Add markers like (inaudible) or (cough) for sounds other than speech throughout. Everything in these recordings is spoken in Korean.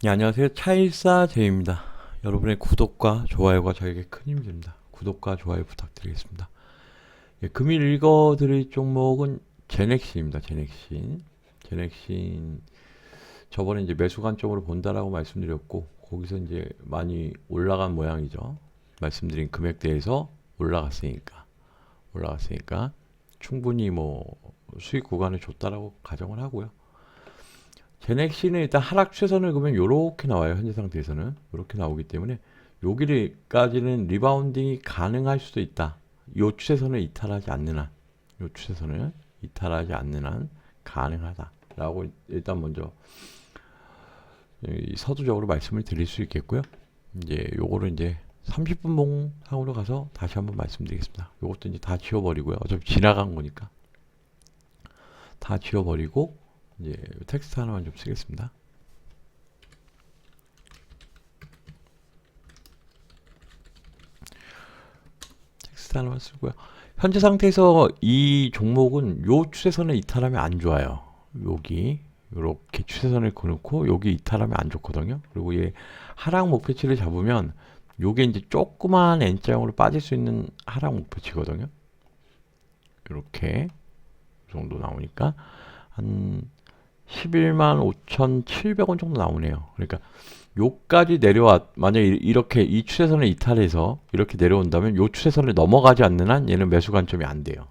네, 안녕하세요. 차일사 제입니다. 여러분의 구독과 좋아요가 저에게 큰 힘이 됩니다. 구독과 좋아요 부탁드리겠습니다. 예, 금일 읽어드릴 종목은 제넥신입니다. 제넥신. 제넥신. 저번에 이제 매수 관점으로 본다라고 말씀드렸고, 거기서 이제 많이 올라간 모양이죠. 말씀드린 금액대에서 올라갔으니까. 올라갔으니까. 충분히 뭐 수익 구간을 줬다라고 가정을 하고요. 제넥시는 일단 하락 추세선을 그러면 요렇게 나와요. 현재 상태에서는. 요렇게 나오기 때문에 여기까지는 리바운딩이 가능할 수도 있다. 요 추세선을 이탈하지 않는 한, 요 추세선을 이탈하지 않는 한 가능하다라고 일단 먼저 이 서두적으로 말씀을 드릴 수 있겠고요. 이제 요거를 이제 30분 봉상으로 가서 다시 한번 말씀드리겠습니다. 요것도 이제 다 지워버리고요. 어차피 지나간 거니까 다 지워버리고 이제 텍스트 하나만 좀 쓰겠습니다. 텍스트 하나만 쓰고요. 현재 상태에서 이 종목은 요 추세선을 이탈하면 안 좋아요. 여기 이렇게 추세선을 그놓고 여기 이탈하면 안 좋거든요. 그리고 얘 하락 목표치를 잡으면 요게 이제 조그만 N자형으로 빠질 수 있는 하락 목표치거든요. 이렇게 이 정도 나오니까 한 11만 5,700원 정도 나오네요. 그러니까 요까지 내려왔 만약에 이- 이렇게 이 추세선을 이탈해서 이렇게 내려온다면 요 추세선을 넘어가지 않는 한 얘는 매수 관점이 안 돼요.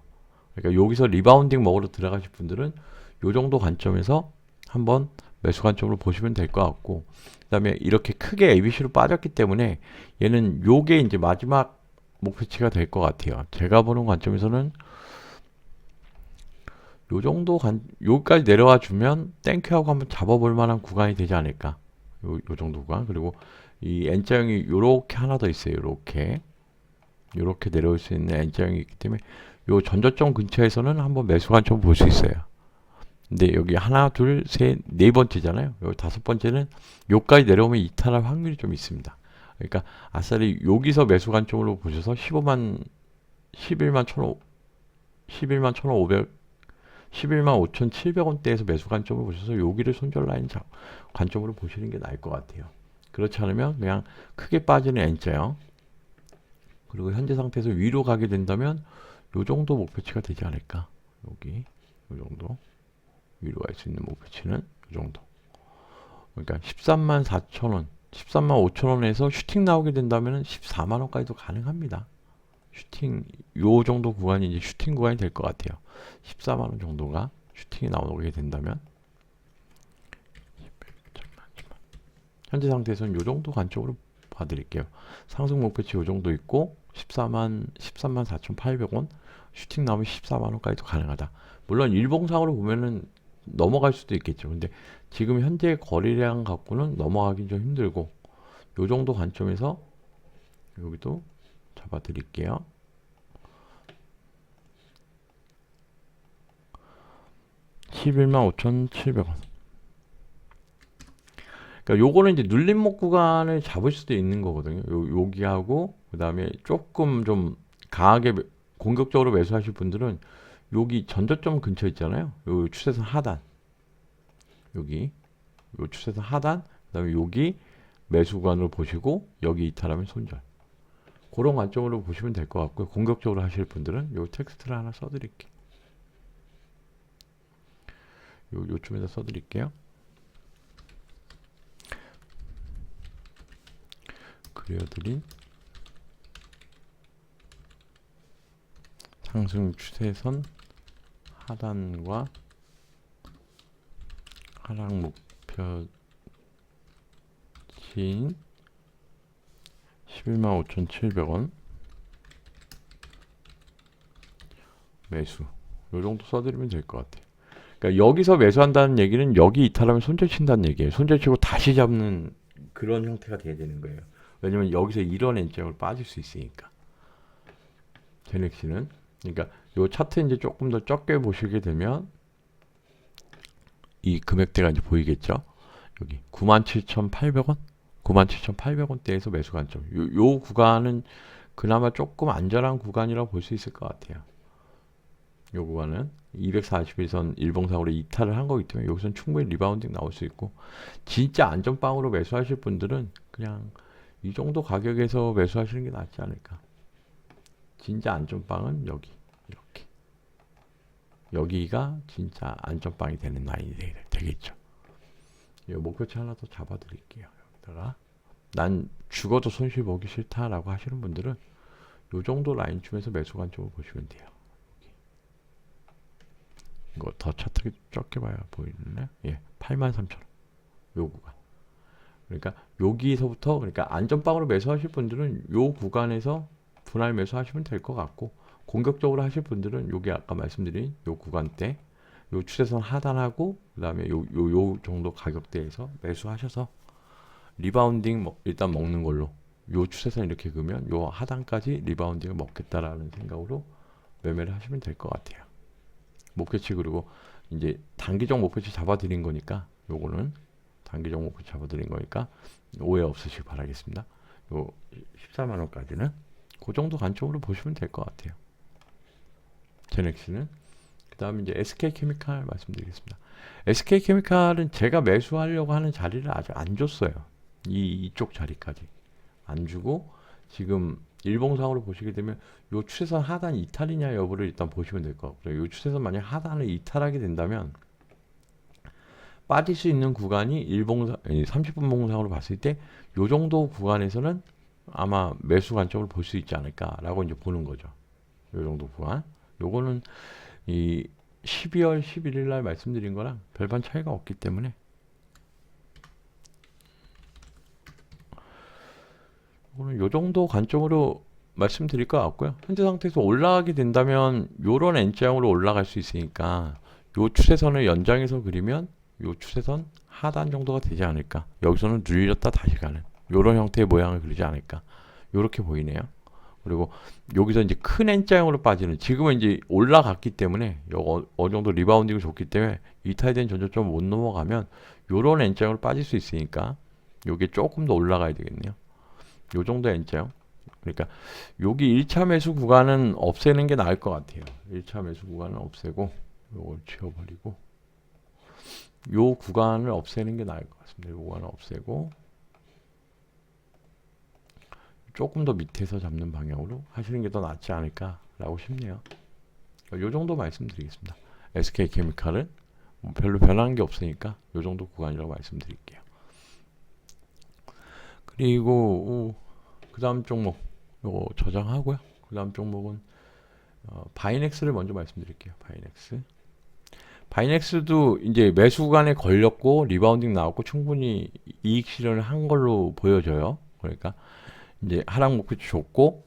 그러니까 여기서 리바운딩 먹으러 들어가실 분들은 요 정도 관점에서 한번 매수 관점으로 보시면 될 것 같고 그다음에 이렇게 크게 ABC로 빠졌기 때문에 얘는 요게 이제 마지막 목표치가 될 것 같아요. 제가 보는 관점에서는 요 정도 간, 여기까지 내려와 주면 땡큐하고 한번 잡아볼 만한 구간이 되지 않을까. 요, 요 정도 구간. 그리고 이 N자형이 요렇게 하나 더 있어요. 요렇게. 요렇게 내려올 수 있는 N자형이 있기 때문에 요 전저점 근처에서는 한번 매수 관점 볼 수 있어요. 근데 여기 하나, 둘, 셋, 네 번째잖아요. 요 다섯 번째는 요까지 내려오면 이탈할 확률이 좀 있습니다. 그러니까 아싸리 여기서 매수 관점으로 보셔서 15만 11만 1,500 11만 1,500 11만 5,700원대에서 매수 관점을 보셔서 여기를 손절 라인 자- 관점으로 보시는 게 나을 것 같아요. 그렇지 않으면 그냥 크게 빠지는 N자형 그리고 현재 상태에서 위로 가게 된다면 요 정도 목표치가 되지 않을까. 여기 요 정도 위로 갈 수 있는 목표치는 요 정도. 그러니까 13만 4천 원, 13만 5천 원에서 슈팅 나오게 된다면 14만 원까지도 가능합니다. 슈팅 요 정도 구간이 이제 슈팅 구간이 될 것 같아요. 14만 원 정도가 슈팅이 나오게 된다면 현재 상태에서는 요 정도 관점으로 봐드릴게요. 상승 목표치 요 정도 있고 14만 13만 4,800원 슈팅 나오면 14만 원까지도 가능하다. 물론 일봉상으로 보면은 넘어갈 수도 있겠죠. 근데 지금 현재 거래량 갖고는 넘어가기 좀 힘들고 요 정도 관점에서 여기도 잡아 드릴게요. (11만 5,700원) 그러니까 요거는 이제 눌림목 구간을 잡을 수도 있는 거거든요. 요, 여기하고 그 다음에 조금 좀 강하게 매- 공격적으로 매수하실 분들은 여기 전저점 근처 있잖아요. 요 추세선 하단. 여기. 요 추세선 하단 그 다음에 여기 매수 구간으로 보시고 여기 이탈하면 손절 그런 관점으로 보시면 될 것 같고요. 공격적으로 하실 분들은 요 텍스트를 하나 써드릴게요. 요, 요쯤에다 써드릴게요. 그려드린 상승 추세선 하단과 하락 목표치인 11만 5,700원 매수 요 정도 써드리면 될 것 같아요. 그러니까 여기서 매수한다는 얘기는 여기 이탈하면 손절 친다는 얘기예요. 손절 치고 다시 잡는 그런 형태가 돼야 되는 거예요. 왜냐면 여기서 이런 N자형으로 빠질 수 있으니까. 제넥시는 그러니까 요 차트 이제 조금 더 적게 보시게 되면 이 금액대가 이제 보이겠죠. 여기 97,800원 97,800원대에서 매수 관점. 요, 요 구간은 그나마 조금 안전한 구간이라고 볼 수 있을 것 같아요. 요 구간은 241선 일봉상으로 이탈을 한 거기 때문에 여기선 충분히 리바운딩 나올 수 있고 진짜 안전빵으로 매수하실 분들은 그냥 이 정도 가격에서 매수하시는 게 낫지 않을까. 진짜 안전빵은 여기 이렇게 여기가 진짜 안전빵이 되는 라인이 되- 되겠죠. 이 목표치 하나 더 잡아드릴게요. 여기다가 난 죽어도 손실 보기 싫다라고 하시는 분들은 요 정도 라인쯤에서 매수 관점을 보시면 돼요. 이거 더 차트가 적게 봐야 보이네. 예, 83,000원. 요 구간. 그러니까 여기서부터 그러니까 안전빵으로 매수하실 분들은 요 구간에서 분할 매수하시면 될 것 같고 공격적으로 하실 분들은 요게 아까 말씀드린 요 구간대 요 추세선 하단하고 그다음에 요 요 요 정도 가격대에서 매수하셔서 리바운딩 먹- 일단 먹는 걸로 요 추세선 이렇게 그으면 요 하단까지 리바운딩을 먹겠다라는 생각으로 매매를 하시면 될 것 같아요. 목표치 그리고 이제 단기적 목표치 잡아드린 거니까 요거는 단기적 목표치 잡아드린 거니까 오해 없으시길 바라겠습니다. 요 14만 원까지는 그 정도 관점으로 보시면 될 것 같아요. 제넥스는 그다음에 이제 SK 케미칼 말씀드리겠습니다. SK 케미칼은 제가 매수하려고 하는 자리를 아직 안 줬어요. 이 이쪽 자리까지 안 주고 지금 일봉상으로 보시게 되면 요 추세선 하단 이탈이냐 여부를 일단 보시면 될 것 같고요. 요 추세선 만약 하단을 이탈하게 된다면 빠질 수 있는 구간이 일봉상 30분 봉상으로 봤을 때 요 정도 구간에서는 아마 매수 관점을 볼 수 있지 않을까라고 이제 보는 거죠. 요 정도 구간. 요거는 이 12월 11일 날 말씀드린 거랑 별반 차이가 없기 때문에 오늘 요 정도 관점으로 말씀드릴 것 같고요. 현재 상태에서 올라가게 된다면 요런 N자형으로 올라갈 수 있으니까 요 추세선을 연장해서 그리면 요 추세선 하단 정도가 되지 않을까. 여기서는 눌렸다 다시 가는 요런 형태의 모양을 그리지 않을까. 요렇게 보이네요. 그리고 여기서 이제 큰 N자형으로 빠지는 지금은 이제 올라갔기 때문에 요 어, 어느 정도 리바운딩이 좋기 때문에 이탈된 전저점을 못 넘어가면 요런 N자형으로 빠질 수 있으니까 요게 조금 더 올라가야 되겠네요. 요 정도 N자형. 그러니까 여기 1차 매수 구간은 없애는 게 나을 것 같아요. 1차 매수 구간은 없애고 요걸 지워버리고 요 구간을 없애는 게 나을 것 같습니다. 요 구간을 없애고 조금 더 밑에서 잡는 방향으로 하시는 게 더 낫지 않을까라고 싶네요. 요 정도 말씀드리겠습니다. SK 케미칼은 뭐 별로 변한 게 없으니까 요 정도 구간이라고 말씀드릴게요. 그리고 그 다음 종목 요거 저장하고요. 그 다음 종목은 어, 바이넥스를 먼저 말씀드릴게요. 바이넥스. 바이넥스도 이제 매수 구간에 걸렸고 리바운딩 나왔고 충분히 이익 실현을 한 걸로 보여져요. 그러니까 이제 하락 목표치 줬고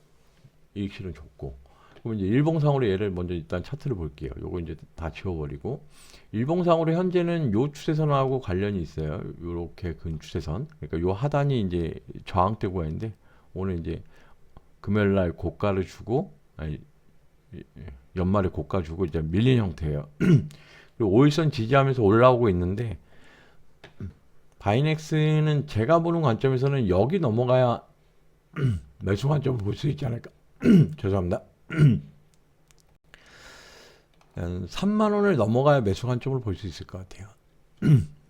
이익 실현 줬고 그럼 이제 일봉상으로 얘를 먼저 일단 차트를 볼게요. 요거 이제 다 지워버리고 일봉상으로 현재는 요 추세선하고 관련이 있어요. 요렇게 근 추세선. 그러니까 요 하단이 이제 저항대 구간인데 오늘 이제 금요일 날 고가를 주고 아니 연말에 고가 주고 이제 밀린 형태예요. (clears throat) 그리고 5일선 지지하면서 올라오고 있는데 바이넥스는 제가 보는 관점에서는 여기 넘어가야 (clears throat) 매수 관점 을 볼 수 있지 않을까. (clears throat) 죄송합니다. (clears throat) 한 3만 원을 넘어가야 매수 관점을 볼 수 있을 것 같아요. (clears throat)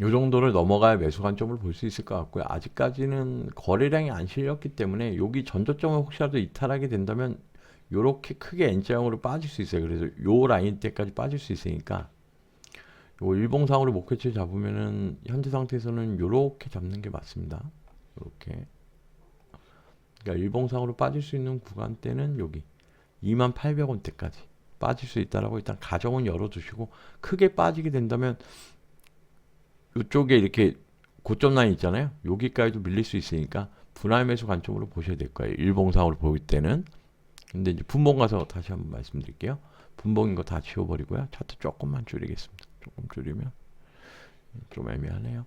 요 정도를 넘어가야 매수 관점을 볼 수 있을 것 같고요. 아직까지는 거래량이 안 실렸기 때문에 여기 전저점을 혹시라도 이탈하게 된다면 요렇게 크게 N자형으로 빠질 수 있어요. 그래서 요 라인 때까지 빠질 수 있으니까 요 일봉상으로 목표치 잡으면은 현재 상태에서는 요렇게 잡는 게 맞습니다. 요렇게 그러니까 일봉상으로 빠질 수 있는 구간대는 여기 2800원대까지 빠질 수 있다라고 일단 가정은 열어 두시고 크게 빠지게 된다면 이쪽에 이렇게 고점 라인 있잖아요. 여기까지도 밀릴 수 있으니까 분할 매수 관점으로 보셔야 될 거예요. 일봉상으로 볼 때는. 근데 이제 분봉 가서 다시 한번 말씀드릴게요. 분봉인 거 다 지워버리고요. 차트 조금만 줄이겠습니다. 조금 줄이면 좀 애매하네요.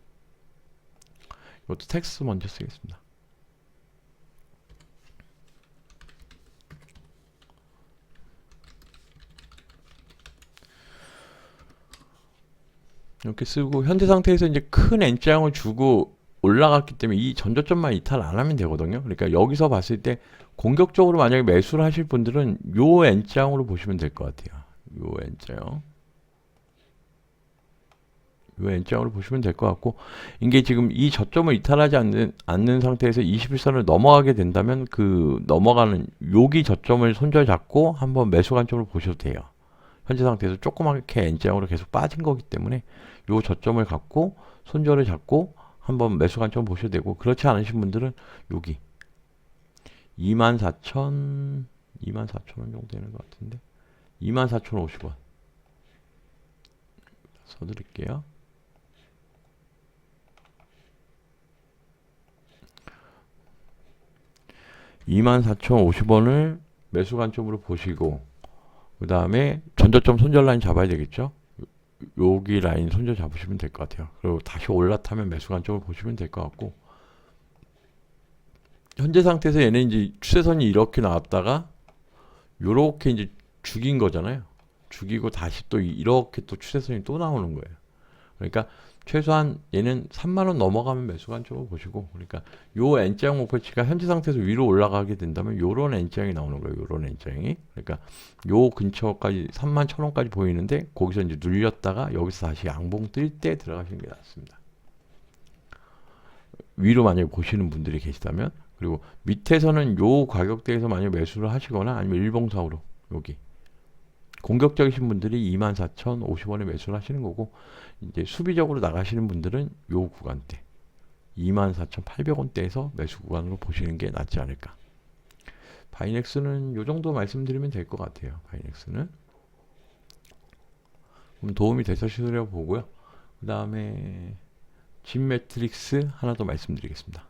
이것도 텍스트 먼저 쓰겠습니다. 이렇게 쓰고 현재 상태에서 이제 큰 N자형을 주고 올라갔기 때문에 이 전저점만 이탈 안 하면 되거든요. 그러니까 여기서 봤을 때 공격적으로 만약에 매수를 하실 분들은 요 N장으로 보시면 될 것 같아요. 요 N장. 요 N장으로 보시면 될 것 같고 이게 지금 이 저점을 이탈하지 않는, 않는 상태에서 21선을 넘어가게 된다면 그 넘어가는 여기 저점을 손절 잡고 한번 매수 관점으로 보셔도 돼요. 현재 상태에서 조그맣게 N장으로 계속 빠진 거기 때문에 요 저점을 갖고 손절을 잡고 한번 매수 관점 보셔도 되고 그렇지 않으신 분들은 여기 24,000 24,000원 정도 되는 것 같은데 24,050원 써드릴게요. 이만 사천오십 원을 매수 관점으로 보시고 그 다음에 전저점 손절 라인 잡아야 되겠죠. 여기 라인 손절 잡으시면 될 것 같아요. 그리고 다시 올라타면 매수 관점을 보시면 될 것 같고 현재 상태에서 얘는 이제 추세선이 이렇게 나왔다가 요렇게 이제 죽인 거잖아요. 죽이고 다시 또 이렇게 또 추세선이 또 나오는 거예요. 그러니까 최소한 얘는 3만 원 넘어가면 매수 관점을 보시고 그러니까 요 N장 목표치가 현재 상태에서 위로 올라가게 된다면 요런 N장이 나오는 거예요. 요런 N장이. 그러니까 요 근처까지 3만 천 원까지 보이는데 거기서 이제 눌렸다가 여기서 다시 양봉 뜰 때 들어가시는 게 낫습니다. 위로 만약에 보시는 분들이 계시다면 그리고 밑에서는 요 가격대에서 만약 매수를 하시거나 아니면 일봉사으로 여기 공격적이신 분들이 24,050원에 매수를 하시는 거고 이제 수비적으로 나가시는 분들은 요 구간대 24,800원대에서 매수 구간으로 보시는 게 낫지 않을까. 바이넥스는 요 정도 말씀드리면 될 것 같아요. 바이넥스는 그럼 도움이 되셨으려 보고요. 그 다음에 진 매트릭스 하나 더 말씀드리겠습니다.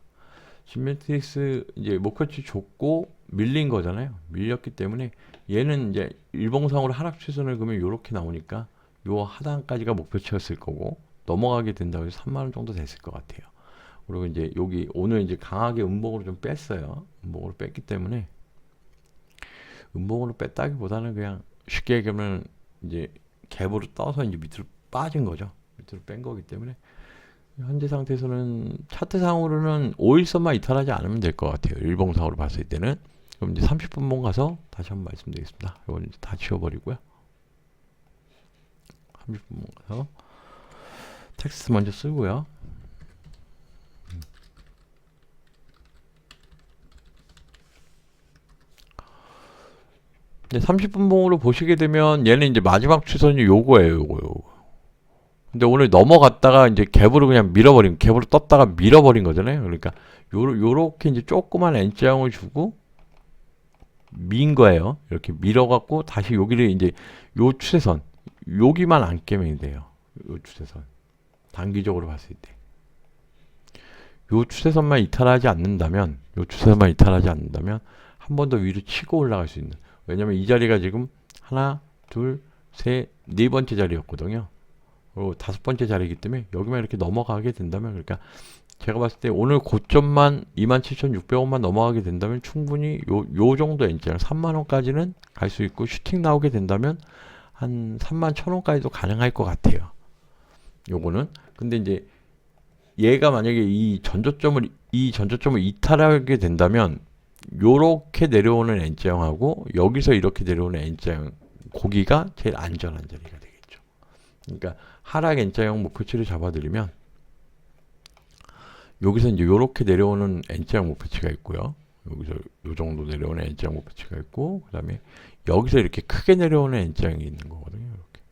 진 매트릭스 이제 목표치 줬고 밀린 거잖아요. 밀렸기 때문에 얘는 이제 일봉상으로 하락 추선을 그으면 이렇게 나오니까 요 하단까지가 목표치였을 거고 넘어가게 된다고 해서 3만 원 정도 됐을 것 같아요. 그리고 이제 여기 오늘 이제 강하게 음봉으로 좀 뺐어요. 음봉으로 뺐기 때문에 음봉으로 뺐다기보다는 그냥 쉽게 얘기하면 이제 갭으로 떠서 이제 밑으로 빠진 거죠. 밑으로 뺀 거기 때문에 현재 상태에서는 차트상으로는 5일선만 이탈하지 않으면 될 것 같아요. 일봉상으로 봤을 때는 그럼 이제 30분봉 가서 다시 한번 말씀드리겠습니다. 이건 이제 다 지워버리고요. 30분봉 가서 텍스트 먼저 쓰고요. 네, 30분봉으로 보시게 되면 얘는 이제 마지막 추선이 요거예요, 요거, 요거. 근데 오늘 넘어갔다가 이제 갭으로 그냥 밀어버린, 갭으로 떴다가 밀어버린 거잖아요. 그러니까 요, 요렇게 이제 조그만 N자형을 주고 민 거예요. 이렇게 밀어갖고 다시 여기를 이제 요 추세선, 여기만 안 깨면 돼요. 요 추세선. 단기적으로 봤을 때. 요 추세선만 이탈하지 않는다면, 요 추세선만 이탈하지 않는다면 한 번 더 위로 치고 올라갈 수 있는. 왜냐면 이 자리가 지금 하나, 둘, 셋, 네 번째 자리였거든요. 그리고 다섯 번째 자리이기 때문에 여기만 이렇게 넘어가게 된다면 그러니까 제가 봤을 때 오늘 고점만 27,600원만 넘어가게 된다면 충분히 요, 요 정도 N자랑 3만원까지는 갈 수 있고 슈팅 나오게 된다면 한 3만 1,000원까지도 가능할 것 같아요. 요거는. 근데 이제 얘가 만약에 이 전저점을, 이 전저점을 이탈하게 된다면 요렇게 내려오는 N자형하고 여기서 이렇게 내려오는 N자형 고기가 제일 안전한 자리가 되겠죠. 그러니까 하락 N자형 목표치를 잡아드리면 여기서 이제 요렇게 내려오는 N자형 목표치가 있고요. 여기서 요 정도 내려오는 N자형 목표치가 있고 그 다음에 여기서 이렇게 크게 내려오는 N자형이 있는 거거든요. 이렇게.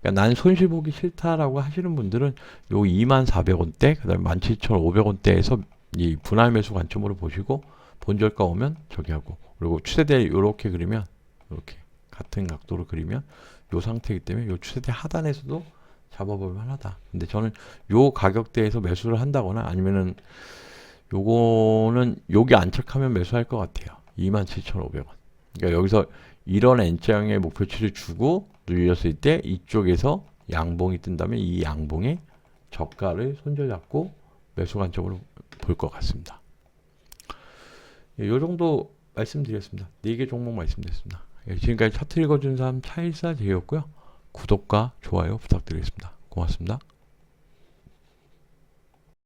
그러니까 난 손실 보기 싫다라고 하시는 분들은 요 24,400원대 그 다음에 17,500원대에서 이 분할 매수 관점으로 보시고 본절가 오면 저기 하고 그리고 추세대 요렇게 그리면 이렇게 같은 각도로 그리면 요 상태이기 때문에 요 추세대 하단에서도 잡아볼 만하다. 근데 저는 요 가격대에서 매수를 한다거나 아니면은 요거는 여기 안착하면 매수할 것 같아요. 27,500원. 그러니까 여기서 이런 N자형의 목표치를 주고 눌렸을 때 이쪽에서 양봉이 뜬다면 이 양봉의 저가를 손절잡고 매수 관점으로 볼 것 같습니다. 이 정도 말씀드렸습니다. 4개 종목 말씀드렸습니다. 예, 지금까지 차트 읽어준 사람 차일사 제이였고요. 구독과 좋아요 부탁드리겠습니다. 고맙습니다.